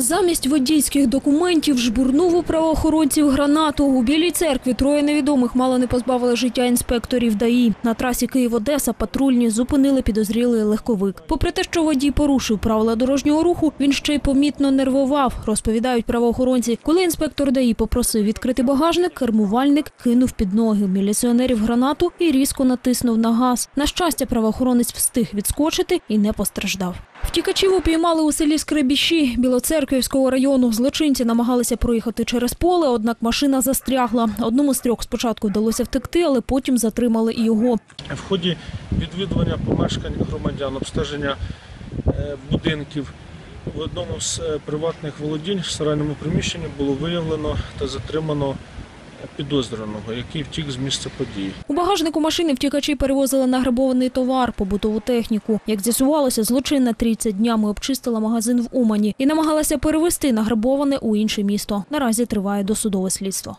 Замість водійських документів жбурнув у правоохоронців гранату. У Білій церкві троє невідомих мало не позбавили життя інспекторів ДАІ. На трасі Київ-Одеса патрульні зупинили підозрілий легковик. Попри те, що водій порушив правила дорожнього руху, він ще й помітно нервував, розповідають правоохоронці. Коли інспектор ДАІ попросив відкрити багажник, кермувальник кинув під ноги міліціонерів гранату і різко натиснув на газ. На щастя, правоохоронець встиг відскочити і не постраждав. Втікачів упіймали у селі Скребіші Білоцерківського району. Злочинці намагалися проїхати через поле, однак машина застрягла. Одному з трьох спочатку вдалося втекти, але потім затримали і його. В ході відвідування помешкань громадян, обстеження е, будинків в одному з е, приватних володінь в сарайному приміщенні було виявлено та затримано підозрюваного, який втік з місця події. У багажнику машини втікачі перевозили награбований товар, побутову техніку. Як з'ясувалося, злочинна трійця днями обчистила магазин в Умані і намагалася перевести награбоване у інше місто. Наразі триває досудове слідство.